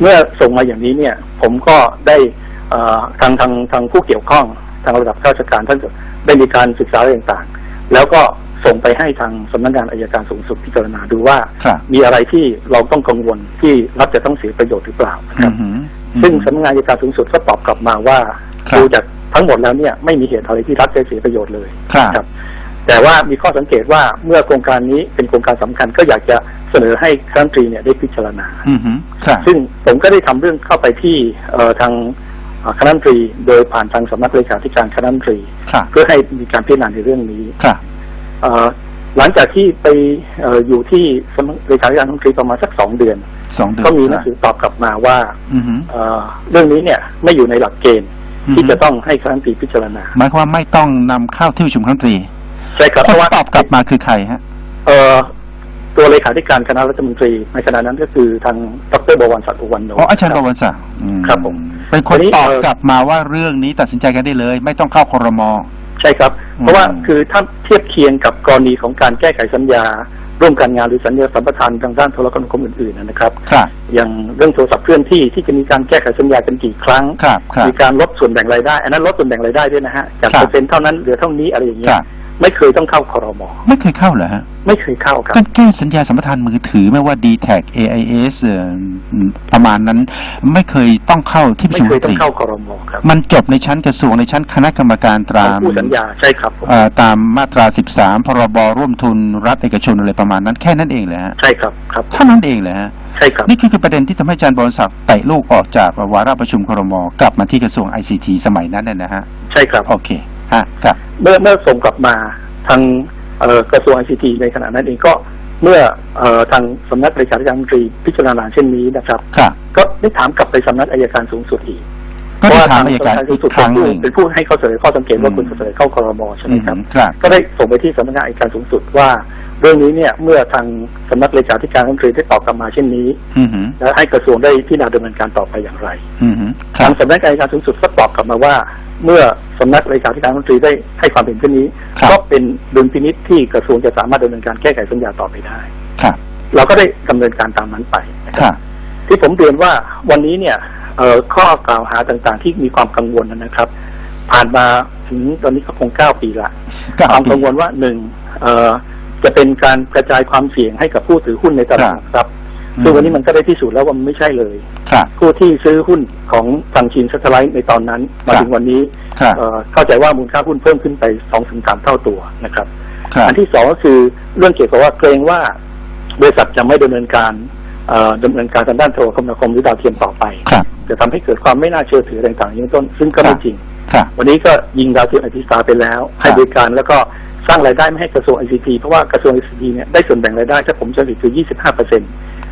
เมื่อส่งมาอย่างนี้เนี่ย ผมก็ได้เอ่อทางทางทางผู้เกี่ยวข้องทางระดับข้าราชการท่านได้มีการศึกษาอะไรต่างๆ แล้วก็ส่งไปให้ทางสำนักงานอายการสูงสุดพิจารณาดูว่าครับมีอะไรที่เราต้องกังวลที่รัฐจะต้องเสียประโยชน์หรือเปล่านะคอืรับอหือซึ่งสำนักงานอัยการสูงสุดก็ตอบกลับมาว่าครับดูจากทั้งหมดแล้วเนี่ยไม่มีเหตุอะไรที่รัฐจะเสียประโยชน์เลยครับครับ แต่ว่ามีข้อสังเกตว่าเมื่อโครงการนี้เป็นโครงการสำคัญก็อยากจะเสนอให้คณะรัฐมนตรีเนี่ยได้พิจารณาอือหือครับซึ่งผมก็ได้ทำเรื่องเข้าไปที่เอ่อทางเอ่อคณะรัฐมนตรี โดยผ่านทางสำนักเลขาธิการคณะรัฐมนตรีครับเพื่อให้มีการพิจารณาในเรื่องนี้ครับเอ่อหลังจากที่ไปเอ่ออยู่ที่สำนักเลขาธิการคณะรัฐมนตรีประมาณสักสองเดือนสองเดือนก็มีหนังสือตอบกลับมาว่าอือหือเอ่อเรื่องนี้เนี่ยไม่อยู่ในหลักเกณฑ์อือฮึที่จะต้องให้คณะรัฐมนตรีพิจารณาหมายความว่าไม่ต้องนำเข้าที่ประชุมคณะรัฐมนตรี ใช่ครับคเพนราะว่าตอบกลับมาคือใครฮะ เอ่อตัวเลขาธิการคณะรัฐมนตรี ในขณะนั้นก็คือทางดรบวรศักดิ์อุวันโนอ๋ออาจารย์คปบระวันศักดิ์อืครับผมเป็นคนวันนี้ตอบเอ่อกลับมาว่าเรื่องนี้ตัดสินใจกันได้เลย ไม่ต้องเข้าครมใช่ครับ เพราะว่าอืมคือถ้าเทียบเคียงกับกรณีของการแก้ไขสัญญา ร่วมกันงานหรือสัญญาสัมปทานทางด้านโทรคมนาคมอื่นๆนะครับครับอย่างเรื่องโทรศัพท์เคลื่อนที่ที่จะมีการแก้ไขสัญญากันกี่ครั้งครับครับมีการลดส่วนแบ่งรายได้อันนั้นลดส่วนแบ่งรายได้ด้วยนะฮะจากครับเปอร์เซ็นต์เท่านั้นเหลือเท่านี้อะไรอย่างเงี้คยรับ ไม่เคยต้องเข้าคอรมอไม่เคยเข้าเหรอฮะ ไม่เคยเข้าครับการแก้สัญญาสัมปทานมือถือไม่ว่า d t แท AIS เอ่อประมาณนั้น ไม่เคยต้องเข้าที่ประไม่ชุมเคคยณะมนต้อตงรีเข้าคอรมอครับมันจบในชั้นกระทรวงในชั้นคณะกรรมการตราของผู้สัญญาใช่ครับผมเอ่อตามมาตรา 13 พรบร่วมทุนรัฐเอกชนอะไรประมาณนั้นแค่นั้นเองเลยฮะใช่ครับครับเท่านั้นเองเลยฮะใช่ครับนี่คือประเด็นที่ทำให้อาจารย์บอลศักดิ์เตะลูกออกจากวาระประชุมครมกลับมาที่กระทรวง ICT สมัยนั้นน่ะนะฮะใช่ครับโอเคฮะครับ เมื่อเมื่อส่งกลับมาทางเอ่อกระทรวงไอซีทีในขณะนั้นเองก็เมื่อเอ่อทางสำนักเลขาธิการมนตรีพิจารณาเช่นนี้นะครับครับ ก็ได้ถามกลับไปสำนักอายการสูงสุดอีก ก็เพราะได้ว่าถามอัยการสำนัอีกสูงครั้งสุดหนึ่งเป็นผู้ให้เขาเสนอข้อสังเกตว่าอืมคุณเสนอเข้าคอรมอใช่ไหมครับอืมครับ ก็ได้ส่งไปที่สำนักงานอัยการสูงสุดว่า เรื่องนี้เนี่ยเมื่อทางสำนักเลขาธิการรัฐมนตรีได้ตอบกลับมาเช่นนี้อือหือและให้กระทรวงได้พิจารณาดำเนินการต่อไปอย่างไรอือหือครัทาบงสำนักงานอัยการสูงสุดก็ตอบกลับมาว่า เมื่อสำนักเลขาธิการรัฐมนตรีได้ให้ความเห็นเช่นนี้ครับก็เป็นดุลพินิษที่กระทรวงจะสามารถดำเนินการแก้ไขสัญญาต่อไปได้ครับเราก็ได้ดำเนินการตามนั้นไปนะคครับรับที่ผมเรียนว่าวันนี้เนี่ยเอ่อ ข้อกล่าวหาต่างๆ ที่มีความกังวลนะครับ ผ่านมาถึงตอนนี้ก็คงเก้าปีละเก้าความปีกังวลว่าหนึ่งเอ่อจะเป็นการกระจายความเสี่ยงให้กับผู้ถือหุ้นในตลาดหลักทรัพย์ซึ่งวันนี้มันก็ได้พิสูจน์แล้วว่ามันไม่ใช่เลยครับผู้ที่ซื้อหุ้นของฝั่งจีนซัตไลท์ในตอนนั้น มาครับถึงวันนี้ครับเอ่อเข้าใจว่ามูลค่าหุ้นเพิ่มขึ้นไปสองถึงสามเท่าตัวนะครับครับ อันที่สองก็คือเรื่องเกี่ยวกับว่าเกรงว่าบริษัทจะไม่ดำเนินการเอ่อดำเนินการทางด้านโทรคมนาคมหรือดาวเทียมต่อไปครับ จะทำให้เกิดความไม่น่าเชื่อถืออะไรต่างๆอย่างต้น ซึ่งก็ไม่จริงครับวันนี้ก็ยิงดาวเทียมไอทีสตาไปแล้ว ให้บริการแล้วก็สร้างรายได้ไม่ให้กระทรวงไอซีทีเพราะว่ากระทรวงไอซีทีเนี่ยได้ส่วนแบ่งรายได้ถ้าผมเฉลี่ยคือ25เปอร์เซ็นต์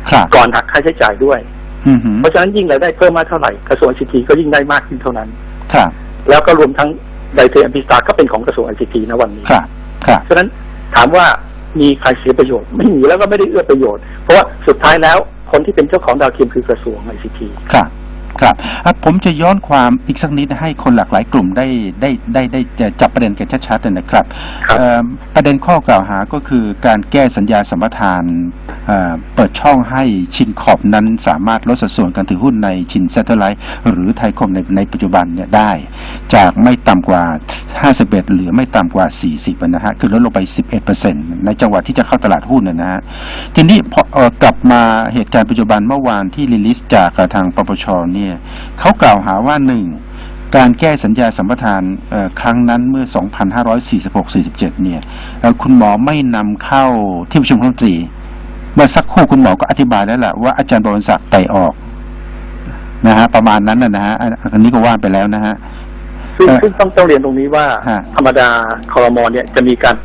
ครับก่อนหักค่าใช้จ่ายด้วยอือหือเพราะฉะนั้นยิ่งรายได้เพิ่มมากเท่าไหร่กระทรวงไอซีทีก็ยิ่งได้มากขึ้นเท่านั้นครับแล้วก็รวมทั้งไดเทอไอทีสตาก็เป็นของกระทรวงไอซีทีนะวันนี้ครับครับฉะนั้นถามว่ามีใครเสียประโยชน์ ไม่มีแล้วก็ไม่ได้เอื้อประโยชน์ เพราะว่าสุดท้ายแล้วคนที่เป็นเจ้าของดาวเทียมคือกระทรวงไอซีทีครับ ครับอะผมจะย้อนความอีกสักนิดให้คนหลากหลายกลุ่มได้ได้ได้ได้จะจับประเด็นกันชัดๆนะครับครับเอ่อประเด็นข้อกล่าวหาก็คือการแก้สัญญาสัมปทานเอ่อเปิดช่องให้ชินขอบนั้นสามารถลดสัดส่วนการถือหุ้นในชินเซตเทอร์ไลท์หรือไทยคมในในปัจจุบันเนี่ยได้ จากไม่ต่ำกว่า 51 เหลือไม่ต่ำกว่า 40นะฮะคือลดลงไป 11%ในจังหวะที่จะเข้าตลาดหุ้นนะนะฮะทีนี้พอเอ่อกลับมาเหตุการณ์ปัจจุบันเมื่อวานที่รีลิสจากทางปปชเนี่ยเขากล่าวหาว่าหนึ่งการแก้สัญญาสัมปทานเอ่อครั้งนั้นเมื่อ 2546-47 เนี่ยเอ่อคุณหมอไม่นำเข้าที่ประชุมคณะรัฐมนตรี เมื่อสักครู่คุณหมอก็อธิบายแล้วแหละว่าอาจารย์บรมศักดิ์ไต่ออกนะฮะประมาณนั้นนะนะฮะอันอันนี้ก็ว่าไปแล้วนะฮะซึ่งเอ่อซึ่งต้องต้องเรียนตรงนี้ว่าฮะธรรมดาคอรมอเนี่ยจะมีการ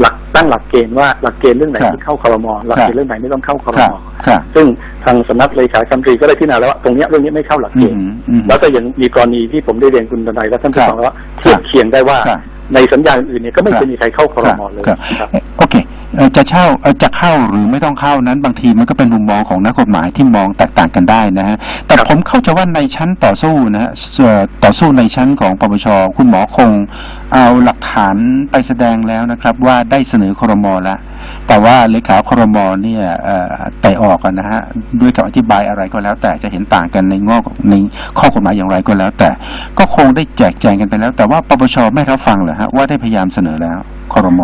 หลักตั้งหลักเกณฑ์ว่าหลักเกณฑ์เรื่องไหนครับที่เข้าคอรมอหลักครับเกณฑ์เรื่องไหนไม่ต้องเข้าคอรครับมอครับซึ่งทางสำนักเลขาธิการตรีก็ได้พิจารณาแล้วว่าตรงเนี้ยเรื่องนี้ไม่เข้าหลักอืเกมณฑ์อืมแล้วก็ยังมีกรณีที่ผมได้เรียนคุณทนายและท่านผู้ฟังแล้วว่าเทียบเคียงได้ว่าครับในสัญญาอื่นเนี่ยก็ไม่ครับเคยมีใครเข้าคอรมอเลยครับครับเอ่อโอเคเอ่อ จะเช่าจะเข้าหรือไม่ต้องเข้านั้นบางทีมันก็เป็นมุมมองของนักกฎหมายที่มองแตกต่างกันได้นะฮะแต่ผมเข้าใจว่าในชั้นต่อสู้นะฮะต่อสู้ในชั้นของปปชคุณหมอคงเอาหลักฐานไปแสดงแล้วนะครับ ว่าได้เสนอครมแล้วแต่ว่าเลขาครมเนี่ยแต่ออกนะฮะด้วยคำอธิบายอะไรก็แล้ว แต่จะเห็นต่างกันในงอกในข้อกฎหมายอย่างไรก็แล้ว แต่ก็คงได้แจกแจงกันไปแล้ว แต่ว่าปปชไม่รับฟังเหรอฮะว่าได้พยายามเสนอแล้วครม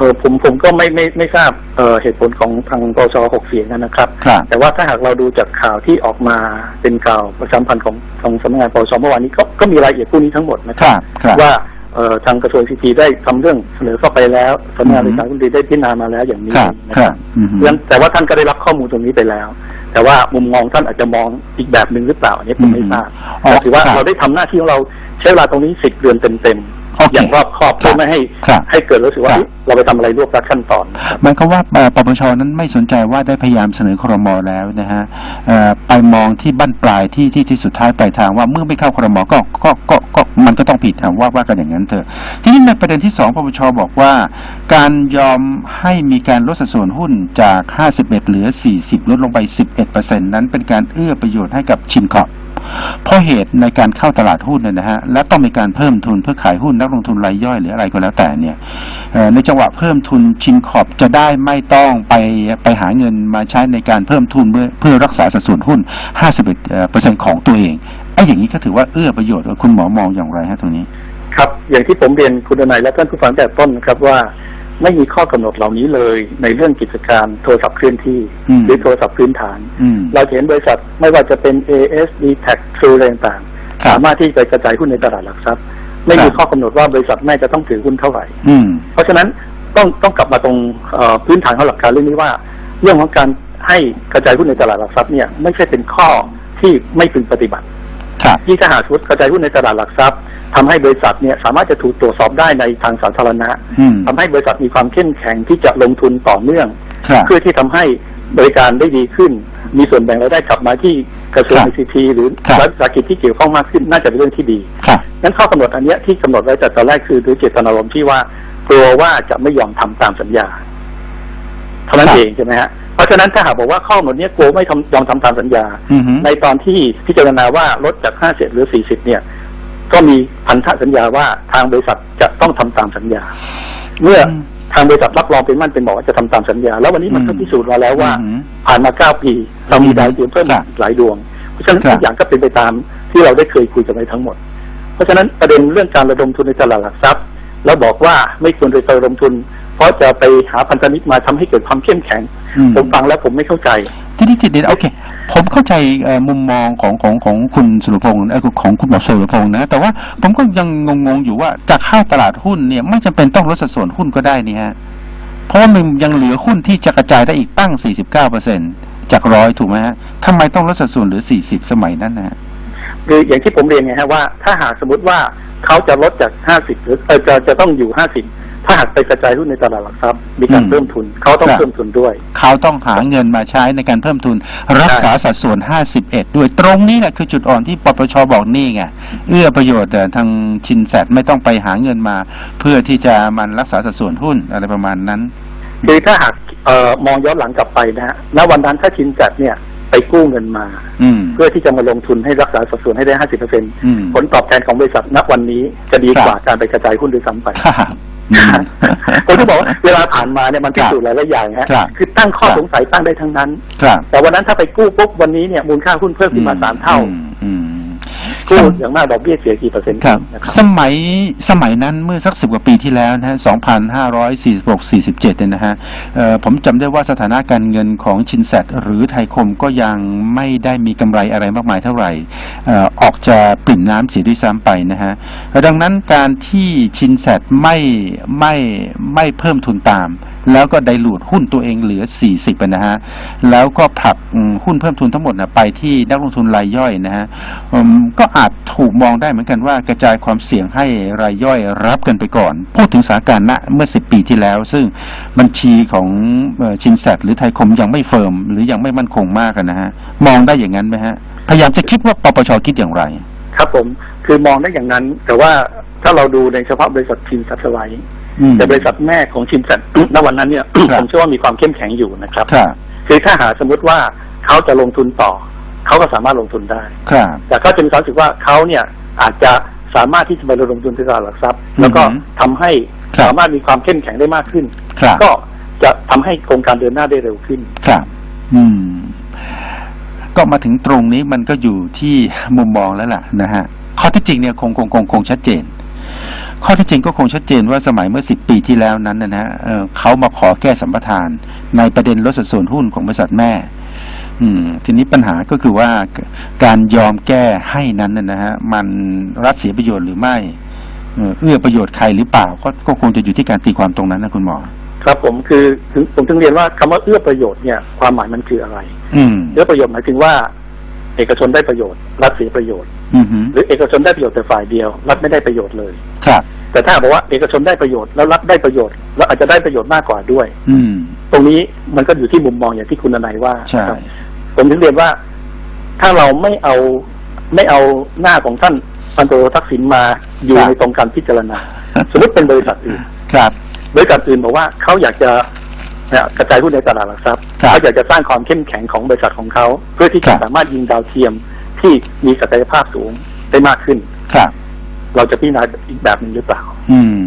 เออผมผมก็ไม่ไม่ไม่ทราบเออเหตุผลของทางปชหกเสียงนะครับ ครับแต่ว่าถ้าหากเราดูจากข่าวที่ออกมาเป็นข่าวประชาสัมพันธ์ของของสำนักงานปชเมื่อวานนี้ก็ก็มีรายละเอียดพวกนี้ทั้งหมดนะคครัรับครับ ว่าเอ่อทางกระทรวงซีทีได้ทำเรื่องเสนอเข้าไปแล้วสำนักงานอืเลอฮึขาธิการได้พิจารณามาแล้วอย่างนี้ครับนะคครัรับบอือฮึ เพราะฉะนั้นแต่ว่าท่านก็ได้รับข้อมูลตรงนี้ไปแล้ว แต่ว่ามุมมองท่านอาจจะมองอีกแบบหนึ่งหรือเปล่าอันนี้ผมไม่ทราบอ๋อแต่ถือว่าครับ เราได้ทำหน้าที่ของเราใช้เวลาตรงนี้สิบเดือนเต็มโอเคๆอย่างรอบคอบเพื่อไม่ให้ครับให้เกิดรู้สึกว่าครับเอ๊ะเราไปทำอะไรรวบรัดขั้นตอนนะครับหมันก็ว่าเอ่อปปชนั้นไม่สนใจว่าได้พยายามเสนอครมแล้วนะฮะเอ่อไปมองที่บั้นปลายที่ที่ที่สุดท้ายปลายทางว่าเมื่อไม่เข้าครมก็ก็ก็ก็มันก็ต้องผิดนะว่าว่ากันอย่างนั้นเถอะทีนี้ในประเด็นที่สองปปชบอกว่า การยอมให้มีการลดสัดส่วนหุ้นจาก 51 เหลือ 40 ลดลงไป 11%นั้นเป็นการเอื้อประโยชน์ให้กับชินคอปเพราะเหตุในการเข้าตลาดหุ้นเนี่ยนะฮะและต้องมีการเพิ่มทุนเพื่อขายหุ้นนักลงทุนรายย่อยหรืออะไรก็แล้วแต่เนี่ยในจังหวะเพิ่มทุนชินขอบจะได้ไม่ต้องไปไปหาเงินมาใช้ในการเพิ่มทุนเพื่อเพื่อรักษาสัดส่วนหุ้น 51เปอร์เซ็นต์ของตัวเองไอ้อย่างนี้ก็ถือว่าเอื้อประโยชน์คุณหมอมองอย่างไรฮะตรงนี้ ครับ อย่างที่ผมเรียนคุณนายและท่านผู้ฟังแต่ต้นนะครับว่า ไม่มีข้อกำหนดเหล่านี้เลย ในเรื่องกิจการโทรศัพท์เคลื่อนที่อืมหรือโทรศัพท์พื้นฐานอืมเราจะเห็นบริษัทไม่ว่าจะเป็น AS d t a c True อะไรต่างๆครับสามารถที่จะกระจายหุ้นในตลาดหลักทรัพย์ ไม่มีครับข้อกำหนดว่าบริษัทแม่จะต้องถือหุ้นเท่าไหร่อืมเพราะฉะนั้นต้องต้องกลับมาตรงเอ่อพื้นฐานของหลักการเรื่องนี้ว่า เรื่องของการให้กระจายหุ้นในตลาดหลักทรัพย์เนี่ยไม่ใช่เป็นข้อที่ไม่พึงปฏิบัติครับ ที่ถ้าหากสมมติกระจายหุ้นในตลาดหลักทรัพย์ทำให้บริษัทเนี่ยสามารถจะถูกตรวจสอบได้ในทางสาธารณะอืมทำให้บริษัทมีความเข้มแข็งที่จะลงทุนต่อเนื่องครับเพื่อที่ทำให้บริการได้ดีขึ้น มีส่วนแบ่งรายได้กลับมาที่กระทรวงครับไอซีทีหรือครับรัฐวิสาหกิจที่เกี่ยวข้องมากขึ้นน่าจะเป็นเรื่องที่ดีครับนั้นข้อกำหนดอันเนี้ยที่กำหนดไว้แต่ตอนแรกคือโดยเจตนารมณ์ที่ว่ากลัวว่าจะไม่ยอมทำตามสัญญา เท่านั้นครับเองใช่ไหมฮะเพราะฉะนั้นถ้าหากบอกว่าข้อกำหนดเนี้ยกลัวไม่ทำยอมทำตามสัญญา อือฮึในตอนที่พิจารณาว่าลดจาก50หรือ40เนี่ย ก็มีพันธสัญญาว่าทางบริษัทจะต้องทำตามสัญญา เมื่ออมทางบริษัทรับรองเป็นมั่นเป็นบอกว่าจะทำตามสัญญา แล้ววันนี้มันก็อืมพิสูจน์มาแล้วว่า อือฮึผ่านมา9ปีเรามีดาวเทียมเพิ่มครับอีกหลายดวง เพราะฉะนั้นครับ ทุกอย่างก็เป็นไปตามที่เราได้เคยคุยกันไว้ทั้งหมด เพราะฉะนั้นประเด็นเรื่องการระดมทุนในตลาดหลักทรัพย์ แล้วบอกว่าไม่ควรไประดมทุนเพ ราะจะไปหาพันธมิตรมาทำให้เกิดความเข้มแข็งอืมผมฟังแล้วผมไม่เข้าใจ ทีนี้จิตเด่นโอเค ผมเข้าใจเอ่อมุมมองของของของคุณสุรพงศ์เอ่อของคุณหมอสุรพงศ์นะ แต่ว่าผมก็ยังงงๆอยู่ว่าจะเข้าตลาดหุ้นเนี่ยไม่จำเป็นต้องลดสัดส่วนหุ้นก็ได้นี่ฮะเพราะว่ามันยังเหลือหุ้นที่จะกระจายได้อีกตั้ง 49เปอร์เซ็นจากร้อยถูกไหมฮะทำไมต้องลดสัดส่วนเหลือ 40 สมัยนั้นนะฮะคืออย่างที่ผมเรียนไงฮะว่า ถ้าหากสมมติว่าเขาจะลดจาก 50 หรือเออจะจะต้องอยู่ 50 ถ้าหากไปกระจายหุ้นในตลาดหลักทรัพย์มีการอืมเพิ่มทุนเขาต้องครับเพิ่มทุนด้วย เขาต้องหาเงินมาใช้ในการเพิ่มทุน รักษาสัดส่วน 51 ด้วยตรงนี้แหละคือจุดอ่อนที่ปปชบอกนี่ไงเอื้อประโยชน์แต่ทางชินแซดไม่ต้องไปหาเงินมา เพื่อที่จะมันรักษาสัดส่วนหุ้นอะไรประมาณนั้นคือถ้าหากเอ่อมองย้อนหลังกลับไปนะฮะณวันนั้นถ้าชินจัดเนี่ยไปกู้เงินมาอืมเพื่อที่จะมาลงทุนให้รักษาสัดส่วนให้ได้50เปอร์เซ็นต์อืมผลตอบแทนของบริษัทณวันนี้จะดีกว่าครับการไปกระจายหุ้นด้วยซ้ำไปครับอืม ผมจะบอกว่าเวลาผ่านมาเนี่ยมันพิสูจน์หลายๆอย่างฮะครับคือตั้งข้อครับสงสัยตั้งได้ทั้งนั้นครับแต่วันนั้นถ้าไปกู้ปุ๊บวันนี้เนี่ยมูลค่าหุ้นเพิ่มขึ้นมาสามเท่าอืมอืม กู้สมอย่างมากดอกเบี้ยเสียกี่เปอร์เซ็นต์ครับนะครับสมัยสมัยนั้นเมื่อสักสิบกว่าปีที่แล้วนะฮะ2,546 47เนี่ยนะฮะเอ่อผมจำได้ว่าสถานะการเงินของชินแซดหรือไทยคมก็ยังไม่ได้มีกำไรอะไรมากมายเท่าไหร่เอ่อออกจะปริ่มน้ำเสียด้วยซ้ำไปนะฮะดังนั้นการที่ชินแซดไม่ไม่ไม่เพิ่มทุนตาม แล้วก็ไดลูดหุ้นตัวเองเหลือ 40อะนะฮะแล้วก็ผลักอืมหุ้นเพิ่มทุนทั้งหมดนะไปที่นักลงทุนรายย่อยนะฮะอืมก็อาจถูกมองได้เหมือนกันว่ากระจายความเสี่ยงให้รายย่อยรับกันไปก่อน พูดถึงสถานการณ์ณเมื่อสิบปีที่แล้ว ซึ่งบัญชีของเอ่อชินแซดหรือไทยคมยังไม่เฟิร์มหรือยังไม่มั่นคงมากอะนะฮะมองได้อย่างนั้นไหมฮะพยายามจะคิดว่าปปชคิดอย่างไร ครับผมคือมองได้อย่างนั้น แต่ว่าถ้าเราดูในเฉพาะบริษัทชินซัตไลท์อืมแต่บริษัทแม่ของชินซัตณวันนั้นเนี่ยครับผมเชื่อว่ามีความเข้มแข็งอยู่นะครับครับคือถ้าหากสมมติว่าเขาจะลงทุนต่อ เขาก็สามารถลงทุนได้ ครับ แต่เขาจะมีความรู้สึกว่าเขาเนี่ยอาจจะสามารถที่จะไประดมทุนในตลาดหลักทรัพย์ แล้วก็อือฮึทำให้ครับ สามารถมีความเข้มแข็งได้มากขึ้น ครับ ก็จะทำให้โครงการเดินหน้าได้เร็วขึ้น ครับ อืม ก็มาถึงตรงนี้มันก็อยู่ที่มุมมองแล้วล่ะนะฮะ ข้อที่จริงเนี่ยคงคงคงคงชัดเจน ข้อที่จริงก็คงชัดเจนว่าสมัยเมื่อสิบปีที่แล้วนั้นนะฮะเอ่อเขามาขอแก้สัมปทาน ในประเด็นลดสัดส่วนหุ้นของบริษัทแม่ อืม ทีนี้ปัญหาก็คือว่าการยอมแก้ให้นั้นนะนะฮะมันรัฐเสียประโยชน์หรือไม่เอ่อเอื้อประโยชน์ใครหรือเปล่า ก็ก็คงจะอยู่ที่การตีความตรงนั้นนะคุณหมอ ครับผมคือถึงผมถึงเรียนว่าคำว่าเอื้อประโยชน์เนี่ยความหมายมันคืออะไร อืมเอื้อประโยชน์หมายถึงว่า เอกชนได้ประโยชน์ รัฐเสียประโยชน์อืมฮึหรือเอกชนได้ประโยชน์แต่ฝ่ายเดียว รัฐไม่ได้ประโยชน์เลย ครับ แต่ถ้าบอกว่าเอกชนได้ประโยชน์แล้วรัฐได้ประโยชน์แล้วอาจจะได้ประโยชน์มากกว่าด้วย อืมตรงนี้มันก็อยู่ที่มุมมองอย่างที่คุณนายว่าใช่ครับ ผมถึงเรียนว่า ถ้าเราไม่เอาไม่เอาหน้าของท่านพันโททักษิณมาอยู่ในตรงการพิจารณา สมมติเป็นบริษัทอื่นครับบริษัทอื่นบอกว่าเขาอยากจะเนี่ยกระจายหุ้นในตลาดหลักทรัพย์ครับเขาอยากจะสร้างความเข้มแข็งของบริษัทของเขา เพื่อที่ครัจะบสามารถยิงดาวเทียมที่มีศักยภาพสูงได้มากขึ้นครับเราจะพิจารณาอีกแบบหนึ่งหรือเปล่า อืม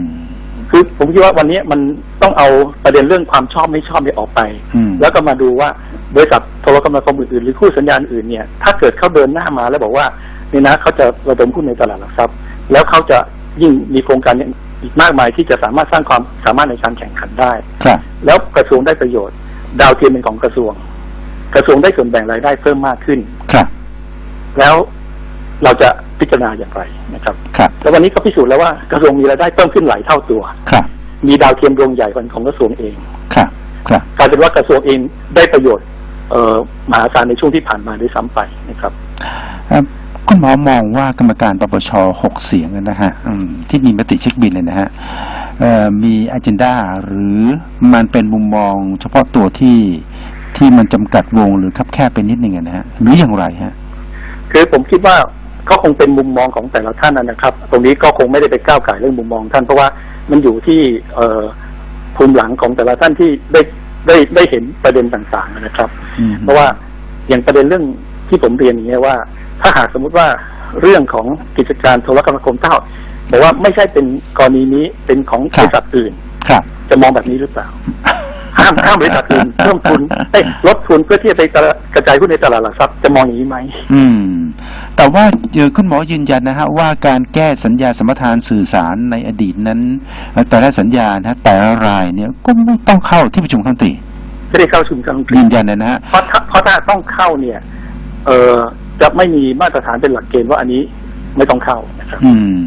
คือผมคิดว่าวันนี้มันต้องเอาประเด็นเรื่องความชอบไม่ชอบเนี่ยออกไป อืม แล้วก็มาดูว่าบริษัทโทรคมนาคมอื่นๆหรือคู่สัญญาณอื่นเนี่ย ถ้าเกิดเขาเดินหน้ามาแล้วบอกว่าเนี่ยนะเขาจะระดมหุ้นในตลาดหลักทรัพย์ แล้วเขาจะยิ่งมีโครงการเนี่ยอีกมากมายที่จะสามารถสร้างความสามารถในการแข่งขันได้ ครับ แล้วกระทรวงได้ประโยชน์ ดาวเทียมเป็นของกระทรวง กระทรวงได้ส่วนแบ่งรายได้เพิ่มมากขึ้น ครับ แล้ว เราจะพิจารณาอย่างไรนะครับครับแล้ววันนี้ก็พิสูจน์แล้วว่ากระทรวงมีรายได้เพิ่มขึ้นหลายเท่าตัวครับมีดาวเทียมดวงใหญ่เป็นของกระทรวงเองครับครับกลายเป็นว่ากระทรวงเองได้ประโยชน์เอ่อมหาศาลในช่วงที่ผ่านมาด้วยซ้ำไปนะครับเอ่อคุณหมอมองว่ากรรมการปปชหกเสียงนะฮะอืมที่มีมติเช็คบินเลยนะฮะเอ่อมีอ g e n d a หรือมันเป็นมุมมองเฉพาะตัวที่ที่มันจำกัดวงหรือคับแคบไปนิดนึงอะนะฮะหรืออย่างไรฮะ คือผมคิดว่า ก็คงเป็นมุมมองของแต่ละท่านนะครับ ตรงนี้ก็คงไม่ได้ไปก้าวไก่เรื่องมุมมองท่านเพราะว่ามันอยู่ที่เอ่อภูมิหลังของแต่ละท่านที่ได้ได้ได้เห็นประเด็นต่างๆนะครับอืมเพราะว่าอย่างประเด็นเรื่องที่ผมเรียนอย่างเงี้ยว่า ถ้าหากสมมุติว่าเรื่องของกิจการโทรคมนาคมเท่าบอกว่าไม่ใช่เป็นกรณีนี้เป็นของบริษัทอื่นครับจะมองแบบนี้หรือเปล่า ห้ามห้ามบริษัทอื่นเพิ่มทุนเอ้ยลดทุนเพื่อที่จะไปกระจายหุ้นในตลาดหลักทรัพย์จะมองอย่างนี้ไหมอืม แต่ว่าเอ่อคุณหมอยืนยันนะฮะว่าการแก้สัญญาสมรทานสื่อสารในอดีตนั้นเอ่อแต่ละสัญญานะฮะแต่ละรายเนี่ยก็ไม่ต้องเข้าที่ประชุมคณะรัฐมนตรีไม่ได้เข้าชุมชนกรียืนยันนะฮะเพราะถ้าเพราะถ้าต้องเข้าเนี่ย เออจะไม่มีมาตรฐานเป็นหลักเกณฑ์ว่าอันนี้ไม่ต้องเข้านะครับ อืม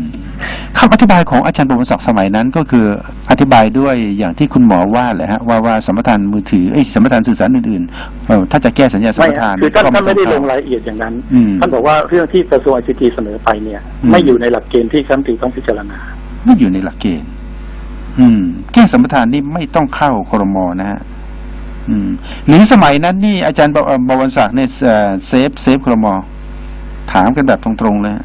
คำอธิบายของอาจารย์ประวัติศักดิ์สมัยนั้นก็คืออธิบายด้วยอย่างที่คุณหมอว่าแหละฮะว่าว่าสมรทานมือถือไอ้ยสมรทานสื่อสารอื่นๆเอ่อถ้าจะแก้สัญญาสมไม่รทานฮะคือท่านก็ท่านไม่ได้ลต้องงเข้รายละเอียดอย่างนั้นอืมท่านบอกว่าเรื่องที่กระทรวงไอซีทีเสนอไปเนี่ยอืมไม่อยู่ในหลักเกณฑ์ที่คณะรัฐมนตรีต้องพิจารณา ไม่อยู่ในหลักเกณฑ์ อืม แก้สัมปทานนี่ไม่ต้องเข้าครมนะฮะอืมหรือสมัยนั้นนี่อาจารย์บเอ่อบวรศักดิ์เนี่ยเอ่อเซฟเซฟครมถามกันแบบตรงๆเลยฮะ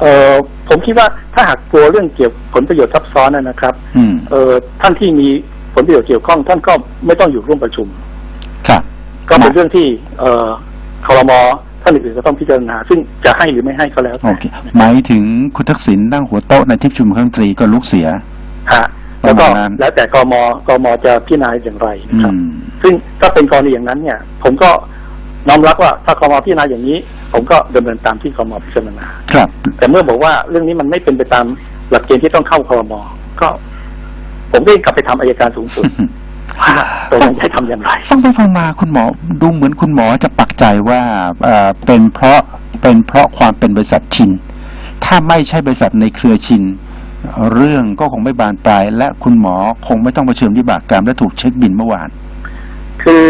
เออผมคิดว่าถ้าหากกลัวเรื่องเกี่ยวผลประโยชน์ซับซ้อนนะนะครับ อืม เออท่านที่มีผลประโยชน์เกี่ยวข้อง ท่านก็ไม่ต้องอยู่ร่วมประชุม ครับ ก็เป็นนะเรื่องที่ เอ่อครมท่านอื่นๆก็ต้องพิจารณา ซึ่งจะให้หรือไม่ให้ก็แล้วโอแต่เค หมายถึงคุณทักษิณนั่งหัวโต๊ะในที่ประชุมคณะรัฐมนตรีก็ลุกเสีย ฮะแล้วก็ประมาณนั้น แล้วแต่กมกมจะพิจารณาอย่างไรอืนะครับ ม ซึ่งถ้าเป็นกรณีอย่างนั้นเนี่ย ผมก็ น้อมรับว่าถ้ากมพิจารณาอย่างนี้ ผมก็ดำเนินตามที่กมพิจารณาครับ แต่เมื่อบอกว่าเรื่องนี้มันไม่เป็นไปตามหลักเกณฑ์ที่ต้องเข้าครมก็ ผมก็กลับไปทำอายการสูงสุดว่าตรงนั้นจะทำอย่างไรฟังไปฟังมาคุณหมอดูเหมือนคุณหมอจะปักใจว่าเอ่อเป็นเพราะเป็นเพราะความเป็นบริษัทชิน ถ้าไม่ใช่บริษัทในเครือชิน เรื่องก็คงไม่บานปลาย และคุณหมอคงไม่ต้องเผชิญวิบากกรรมและถูกเช็คบินเมื่อวาน คือ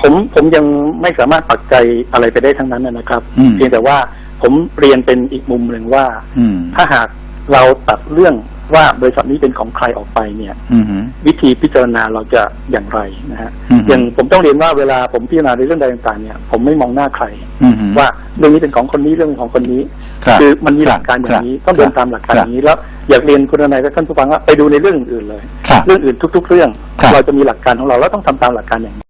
ผมผมยังไม่สามารถปักใจอะไรไปได้ทั้งนั้นนะครับ อืม เพียงแต่ว่าผมเรียนเป็นอีกมุมหนึ่งว่า อืมถ้าหากเราตัดเรื่องว่าบริษัทนี้เป็นของใครออกไปเนี่ย อือหือวิธีพิจารณาเราจะอย่างไรนะฮะอือฮึอย่างผมต้องเรียนว่าเวลาผมพิจารณาในเรื่องใดต่างๆเนี่ยผมไม่มองหน้าใคร อือหือว่าเรื่องนี้เป็นของคนนี้เรื่องนี้ของคนนี้ครับอมันมีหลักการอย่างนี้ครับต้องเดินตามหลักการครับอย่างนี้แล้วอยากเรียนคุณนายและท่านผู้ฟังว่าไปดูในเรื่องอื่นๆเลย ครับเรื่องอื่นทุก ๆ เรื่อง ครับ เราจะมีหลักการของเราแล้วต้องทำตามหลักการอย่างนี้